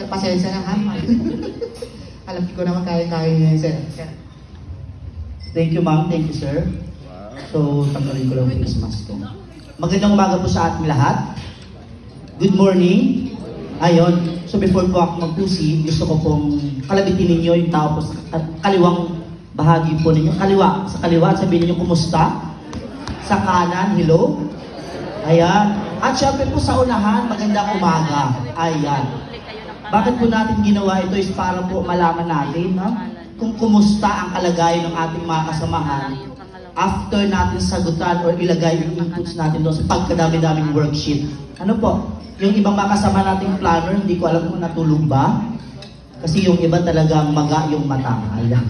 Sir, pasensya na ha. Alam ko naman kaya-kaya niya yun, sir. Sir. Thank you, ma'am. Thank you, sir. So, tanggalin ko lang yung face mask ko. Magandang umaga po sa ating lahat. Good morning. Ayon. So, before po ako mag-proceed, gusto ko pong kalabitin ninyo yung tao po sa ka- kaliwang bahagi po ninyo. Kaliwa. Sa kaliwa, sabihin ninyo, kumusta? Sa kanan, hello? Ayan. At syempre po sa unahan, magandang umaga. Ayan. Bakit po natin ginawa ito is para po malaman natin no? kung kumusta ang kalagayan ng ating mga kasamahan after natin sagutan or ilagay yung inputs natin doon sa pagkadami-daming worksheet. Ano po? Yung ibang mga kasama nating planner, hindi ko alam kung natulog ba. Kasi yung iba talagang maga yung mata. Ayan.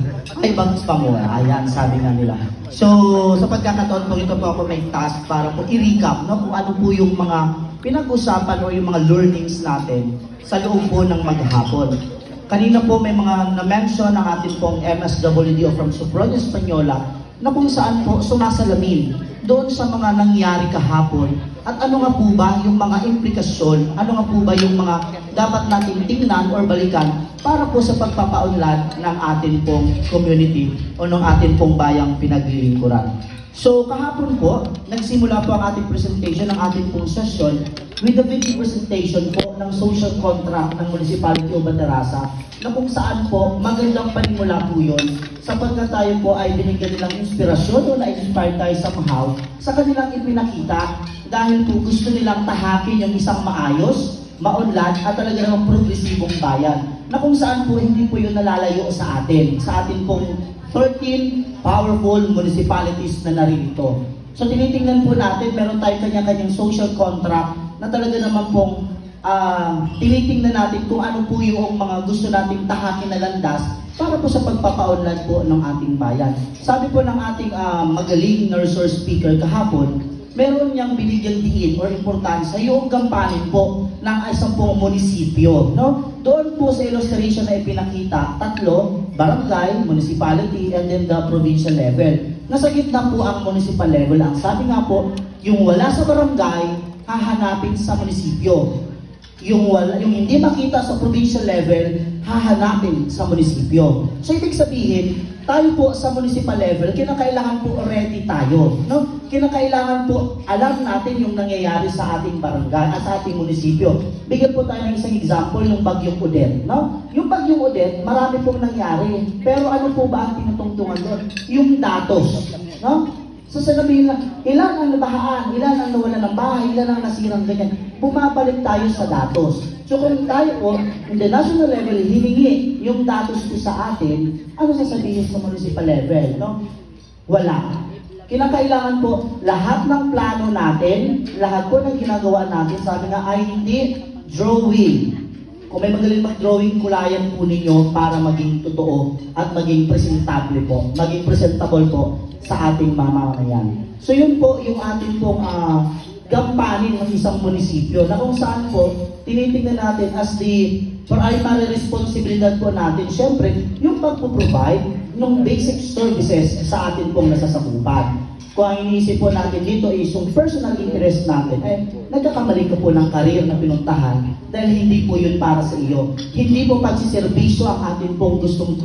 Ay, bangs pa mo. Ayan, sabi nga nila. So, sa pagkakataon po, ito po ako may task para po i-recap no, kung ano po yung mga pinag-usapan o yung mga learnings natin sa loob po ng maghapon. Kanina po may mga na-mention ng ating pong MSWD o from Sopronia Española na kung saan po sumasalamin doon sa mga nangyari kahapon at ano nga po ba yung mga implikasyon, ano nga po ba yung mga dapat nating tingnan or balikan para po sa pagpapaunlad ng atin pong community o ng atin pong bayang pinaglilingkuran. So kahapon po, nagsimula po ang ating presentation ng ating pong session with the video presentation po ng social contract ng Municipality of Bandarasa na kung saan po magandang panimula po yun sapagkat tayo po ay binigyan nilang inspirasyon o na-inspire tayo somehow sa kanilang ipinakita dahil po gusto nilang tahakin yung isang maayos, maunlad at talaga namang progresibong bayan na kung saan po hindi po yun nalalayo sa atin, sa atin pong 13 powerful municipalities na naririto. So tinitingnan po natin, meron tayong kanya-kanyang social contract na talaga naman pong ah, tinitingnan natin kung ano po yung mga gusto nating tahakin na landas para po sa pagpapaunlad po ng ating bayan. Sabi po ng ating ah, magaling na resource speaker kahapon, meron niyang binigyan diin or importansya yung gampanin po ng isang pong munisipyo. No? Doon po sa illustration na ipinakita, tatlo, barangay, municipality, and then the provincial level. Nasa gitna po ang municipal level. Ang sabi nga po, yung wala sa barangay, hahanapin sa munisipyo. Yung, wala, yung hindi makita sa provincial level, hahanapin sa munisipyo. So ibig sabihin, tayo po sa municipal level, kinakailangan po ready tayo. No? Kinakailangan po alam natin yung nangyayari sa ating barangay at sa ating munisipyo. Bigyan po tayo ng isang example, yung Bagyong Odette. No? Yung Bagyong Odette, marami pong nangyari. Pero ano po ba ang tinutungtungan doon? Yung datos. No? So sasabihin lang, ilan ang nabahaan, ilan ang nawala ng bahay, ilan ang nasirang ganyan. Bumabalik tayo sa datos. So kung tayo po, in the national level, hiningi yung datos ko sa atin, ano sasabihin sa municipal level? No? Wala. Kinakailangan po, lahat ng plano natin, lahat po ng ginagawa natin, sabi nga ay hindi drawing. Kung may magaling mag-drawing, kulayan po ninyo para maging totoo at maging presentable po, maging presentable po sa ating mamamayan. So yun po yung ating pong ah, gampanin ng isang munisipyo na kung saan po tinitingnan natin as the primary responsibilidad po natin, syempre, yung pagpo-provide ng basic services sa atin pong nasasakupan. Kung ang iniisip po natin dito is yung personal interest natin, eh, nagkakamali ka po ng karir na pinuntahan dahil hindi po yun para sa iyo. Hindi po pagsiservisyo ang atin pong gustong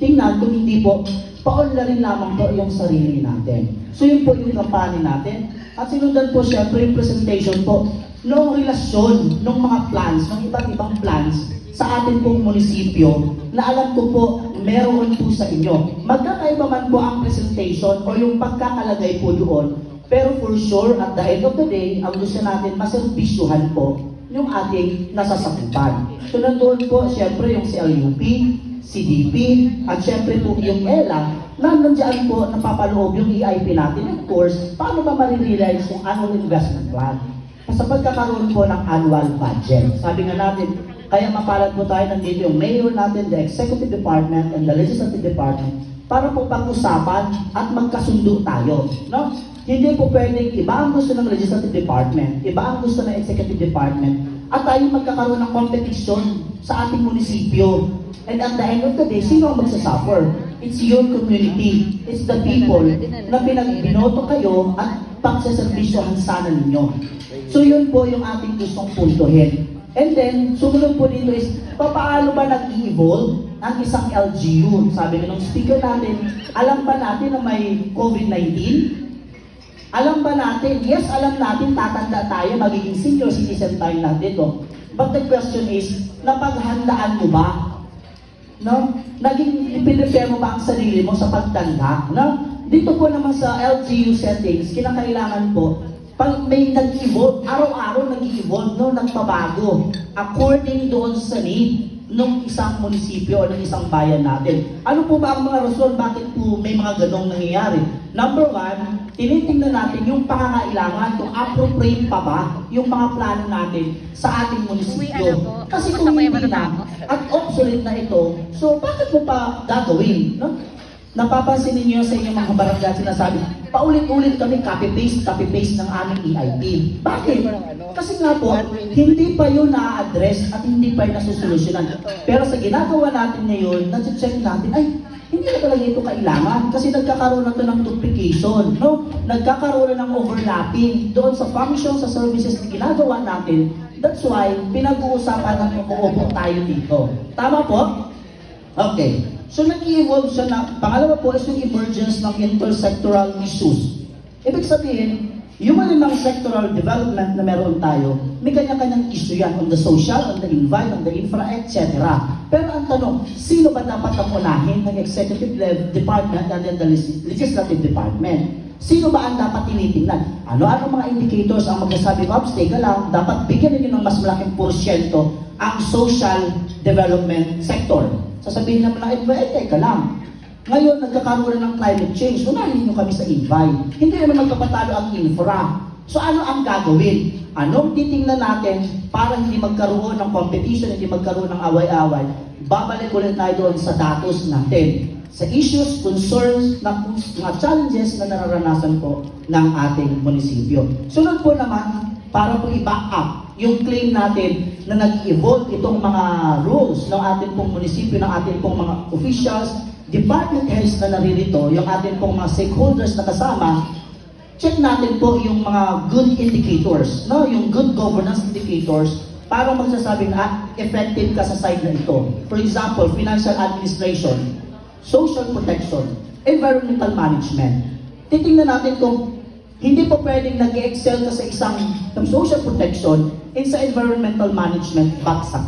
tingnan kung hindi po paunlarin lamang po yung sarili natin. So yun po yung kampanya natin. At sinundan po syempre yung presentation po ng relasyon ng mga plans, ng iba't ibang plans sa atin pong munisipyo na alam ko po meron po sa inyo. Magkakaiba man po ang presentation o yung pagkakalagay po doon, pero for sure, at the end of the day, ang gusto natin maserbisyuhan po yung ating nasasakupan. So nandoon po, syempre, yung CLUP, CDP, at syempre po yung ELA, na nandiyan po napapaloob yung EIP natin. Of course, paano ba marirealize yung annual investment plan? Sa pagkakaroon po ng annual budget. Sabi nga natin, kaya mapalad po tayo nandito yung mayor natin, the executive department, and the legislative department para po pag-usapan at magkasundo tayo. No? Hindi po pwedeng iba ang gusto ng legislative department, iba ang gusto ng executive department, at tayo magkakaroon ng competition sa ating munisipyo. And at the end of the day, sino ang magsasuffer? It's your community. It's the people na pinagbinoto kayo at pagsaservisyohan sana ninyo. So yun po yung ating gustong puntuhin. And then, sumunod po dito is, paano ba nag-evolve ang isang LGU? Sabi nga ng speaker natin, alam ba natin na may COVID-19? Alam ba natin? Yes, alam natin, tatanda tayo, magiging senior citizen tayo na dito. But the question is, napaghandaan mo ba? No? Naging ipinipare mo ba ang sarili mo sa pagtanda? No? Dito po naman sa LGU settings, kinakailangan po, pag may nag-evolve, araw-araw nag-evolve, no? nagpabago, according doon sa need ng isang munisipyo o ng isang bayan natin. Ano po ba ang mga rason bakit po may mga ganong nangyayari? Number one, tinitingnan natin yung pangangailangan kung appropriate pa ba yung mga plano natin sa ating munisipyo. Ano? Kasi kung hindi na, at obsolete na ito, so bakit mo pa gagawin? No? Napapansin ninyo sa inyong mga barangay sinasabi, paulit-ulit kami copy-paste, copy-paste ng aming EIP. Bakit? Kasi nga po, hindi pa yun na-address at hindi pa yun nasusolusyonan. Pero sa ginagawa natin ngayon, nasi-check natin, ay, hindi na talaga ito kailangan kasi nagkakaroon na ito ng duplication, no? Nagkakaroon na ng overlapping doon sa function, sa services na ginagawa natin. That's why, pinag-uusapan na umuupo tayo dito. Tama po? Okay. So nag-evolve siya na, pangalawa po is yung emergence ng intersectoral issues. Ibig sabihin, yung malimang sectoral development na meron tayo, may kanya-kanyang issue yan on the social, on the environment, on the infra, etc. Pero ang tanong, sino ba dapat ang unahin ng executive level department and then the legis- legislative department? Sino ba ang dapat tinitingnan? Ano-ano mga indicators ang magsasabi, Pops, teka lang, dapat bigyan ninyo ng mas malaking porsyento ang social development sector. Sasabihin naman ng EDVA, eh, teka lang. Ngayon, nagkakaroon na ng climate change. Unahin nyo kami sa EDVA. Hindi naman magpapatalo ang infra. So ano ang gagawin? Anong titingnan natin para hindi magkaroon ng competition, hindi magkaroon ng away-away? Babalik ulit tayo doon sa datos natin. Sa issues, concerns, na, mga challenges na nararanasan po ng ating munisipyo. Sunod po naman, para po i-back up yung claim natin na nag-evolve itong mga rules ng ating pong munisipyo, ng ating pong mga officials, department heads na naririto, yung ating pong mga stakeholders na kasama, check natin po yung mga good indicators, no? yung good governance indicators para magsasabi na ah, effective ka sa side na ito. For example, financial administration, social protection, environmental management. Titingnan natin kung hindi po pwedeng nag excel ka sa isang ng social protection and sa environmental management, bagsak.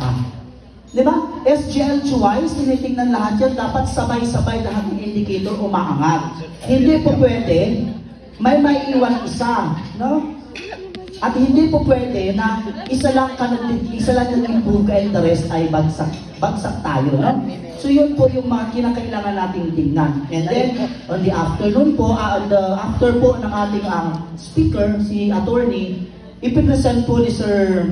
Di ba? SGLG wise, tinitingnan lahat yan, dapat sabay-sabay lahat ng indicator umaangat. Hindi po pwede, may maiiwan isa, no? At hindi po pwede na isa lang ka isa lang nag-improve ka and the rest ay bagsak, bagsak tayo, no? So yun po yung mga kinakailangan nating tingnan. And then, on the afternoon po, ah, on the after po ng ating ah, speaker, si attorney, ipipresent po ni Sir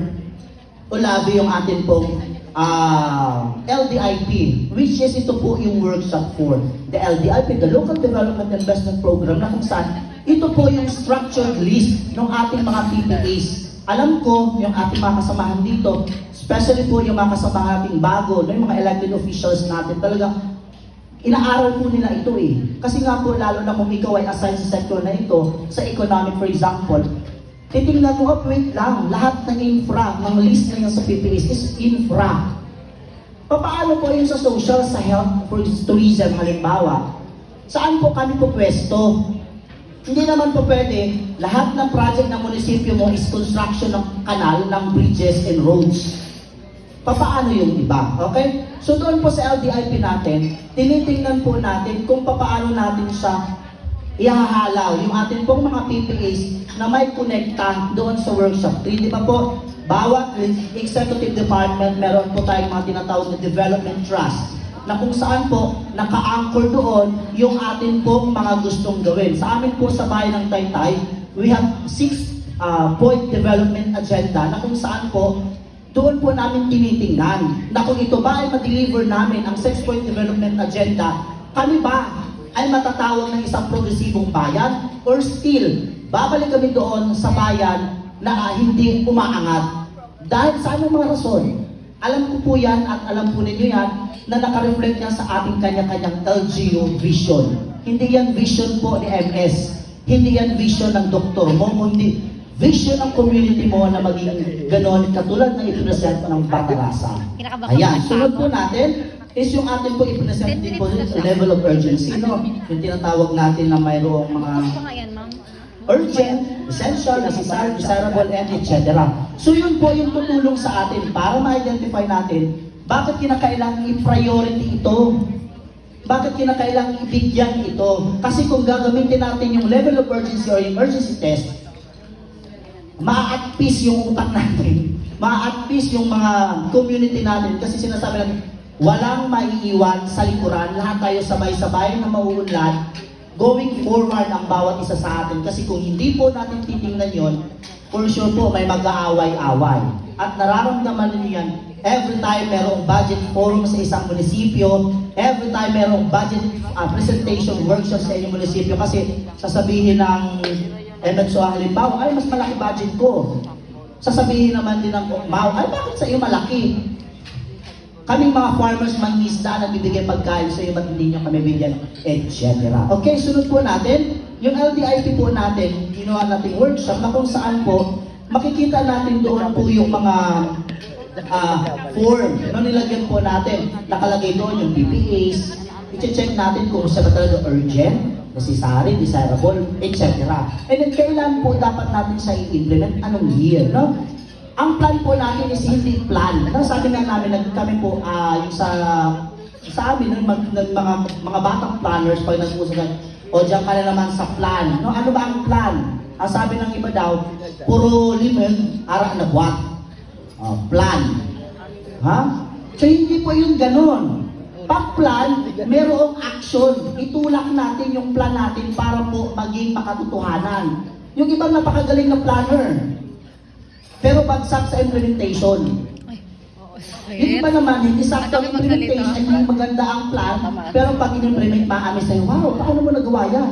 Olavi yung atin pong ah, LDIP, which is ito po yung workshop for the LDIP, the Local Development Investment Program, na kung saan ito po yung structured list ng ating mga PPAs. Alam ko, yung ating mga kasamahan dito, especially po yung mga kasamahan nating bago, no, yung mga elected officials natin, talagang inaaral po nila ito eh. Kasi nga po, lalo na kung ikaw ay assigned sa sector na ito, sa economic for example, titingnan mo, oh, wait lang, lahat ng infra, ng list na yun sa PPAs is infra. Paano po yung sa social, sa health, for tourism halimbawa? Saan po kami po pwesto? Hindi naman po pwede, lahat ng project ng munisipyo mo is construction ng kanal, ng bridges and roads. Papaano yung iba? Okay? So doon po sa LDIP natin, tinitingnan po natin kung papaano natin siya ihahalaw yung ating pong mga PPAs na may connecta doon sa workshop 3. Di ba po? Bawat executive department, meron po tayong mga tinatawag na development trust na kung saan po naka-anchor doon yung atin pong mga gustong gawin. Sa amin po sa bayan ng Taytay, we have six uh, point development agenda na kung saan po doon po namin tinitingnan na kung ito ba ay ma-deliver namin ang six point development agenda, kami ba ay matatawag ng isang progresibong bayan or still babalik kami doon sa bayan na ah, hindi umaangat dahil sa anong mga rason alam ko po yan at alam po ninyo yan na nakareflect yan sa ating kanya-kanyang LGU vision. Hindi yan vision po ni MS. Hindi yan vision ng doktor mo. o Hindi vision ng community mo na maging ganon katulad na ipipresent mo ng Batarasa. Ayan, sunod po natin is yung atin po ipipresent din po sa level of urgency. No? Yung tinatawag natin na mayroong mga Gusto nga yan, ma'am. Urgent, essential, necessary, desirable, and etc. So yun po yung tutulong sa atin para ma-identify natin bakit kinakailangan i-priority ito. Bakit kinakailangan ibigyan ito? Kasi kung gagamitin natin yung level of urgency or yung urgency test, maa-at peace yung utak natin. Maa-at peace yung mga community natin. Kasi sinasabi natin, walang maiiwan sa likuran. Lahat tayo sabay-sabay na mauunlad. Going forward ang bawat isa sa atin. Kasi kung hindi po natin titingnan yon, for sure po may mag-aaway-away. At nararamdaman ninyo yan every time merong budget forum sa isang munisipyo, every time merong budget uh, presentation workshop sa inyong munisipyo. Kasi sasabihin ng MXO halimbawa, ay mas malaki budget ko. Sasabihin naman din ng MAO, ay bakit sa iyo malaki? Kaming mga farmers mangisda na bibigyan pagkain sa iyo, hindi nyo kami bigyan, etc. Okay, sunod po natin, yung LDIP po natin, ginawa nating workshop na kung saan po, makikita natin doon po yung mga ah, form na nilagyan po natin. Nakalagay doon yung PPAs, i-check natin kung siya ba talaga urgent, necessary, desirable, etc. And then kailan po dapat natin siya i-implement? Anong year, no? Ang plan po natin is hindi plan. Ano sabi nga namin, nag, kami po, ah, yung sa, sa amin, ng, mag- ng mga, mga batang planners, pag nag-uusap ka, o diyan ka na naman sa plan. No, ano ba ang plan? Ang sabi ng iba daw, puro limit, ara na buwat. Ah, plan. Ha? So hindi po yung ganon. Pag plan, merong action. Itulak natin yung plan natin para po maging makatotohanan. Yung ibang napakagaling na planner. Pero bagsak sa implementation. Yung iba naman, hindi sakto ang implementation, hindi maganda ang plan, pero pag in-implement, maamis sa'yo, wow, paano mo nagawa yan?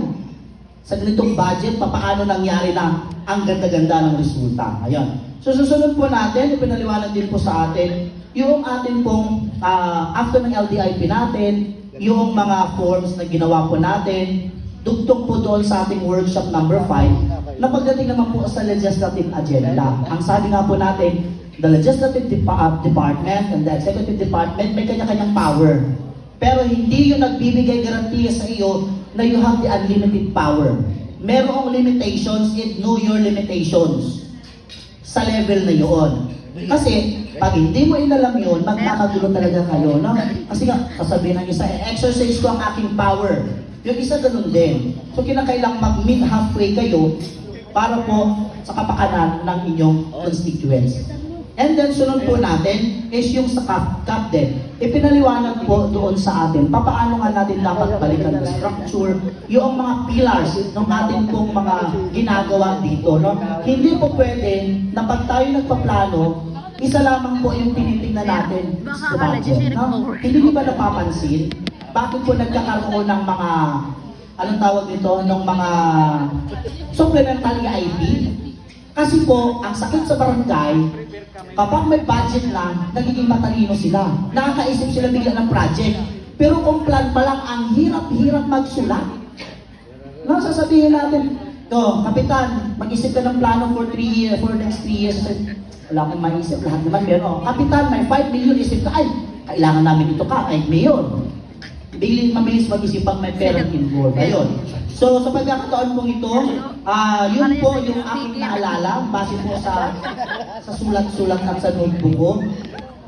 Sa ganitong budget, paano nangyari na ang ganda-ganda ng resulta? Ayan. So susunod po natin, ipinaliwanag din po sa atin, yung atin pong, ah, after ng LDIP natin, yung mga forms na ginawa po natin, dugtong po doon sa ating workshop number 5, na pagdating naman po sa legislative agenda. Ang sabi nga po natin, the legislative depa- uh, department and the executive department may kanya-kanyang power. Pero hindi yung nagbibigay garantiya sa iyo na you have the unlimited power. Merong limitations and know your limitations sa level na yun. Kasi, pag hindi mo inalam yun, magkakagulo talaga kayo, no? Kasi nga, sasabihin ng isa, exercise ko ang aking power. Yung isa ganun din. So, kinakailang mag-meet halfway kayo para po sa kapakanan ng inyong constituents. And then, sunod po natin is yung sa cap, cap din. Ipinaliwanag po doon sa atin, papaano nga natin dapat balikan ng structure, yung mga pillars ng ating pong mga ginagawa dito. No? Hindi po pwede na pag tayo nagpaplano, isa lamang po yung tinitingnan natin sa budget. No? Hindi ko ba napapansin? Bakit po nagkakaroon ng mga, anong tawag dito, ng mga supplementary IP? Kasi po, ang sakit sa barangay, kapag may budget lang, nagiging matalino sila. Nakakaisip sila bigla ng project. Pero kung plan pa lang, ang hirap-hirap magsulat. No, sasabihin natin, to, kapitan, mag-isip ka ng plano for 3 years, for next 3 years. Wala akong maisip, lahat naman. Oh, kapitan, may 5 million, isip ka, ay, kailangan namin ito ka, ay mayor. Bigli mabilis mag-isip pag may perang involved. Ayun. So, sa pagkakataon pong ito, ah yun po yung aking naalala, base po sa sa sulat-sulat at sa notebook ko.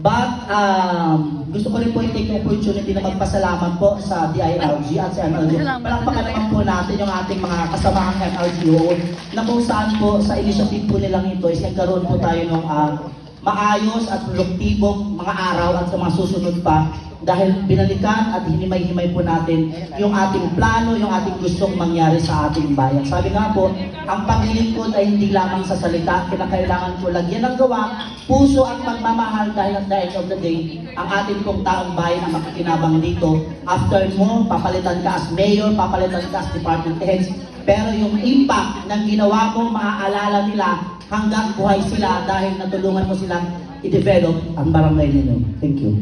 But, um, gusto ko rin po i-take yung opportunity na magpasalamat po sa DILG at sa MLG. Palakpakan naman po natin yung ating mga kasamahang MLGO na kung saan po sa initiative po nilang ito is nagkaroon po tayo ng ah, maayos at produktibong mga araw at sa mga susunod pa dahil binalikan at hinimay-himay po natin yung ating plano, yung ating gustong mangyari sa ating bayan. Sabi nga po, ang paglilingkod ay hindi lamang sa salita, kinakailangan po lagyan ng gawa, puso at pagmamahal dahil at the end of the day, ang ating pong taong bayan ang makikinabang dito. After mo, papalitan ka as mayor, papalitan ka as department heads, pero yung impact ng ginawa mo, maaalala nila hanggang buhay sila dahil natulungan mo silang i-develop ang barangay ninyo. Thank you.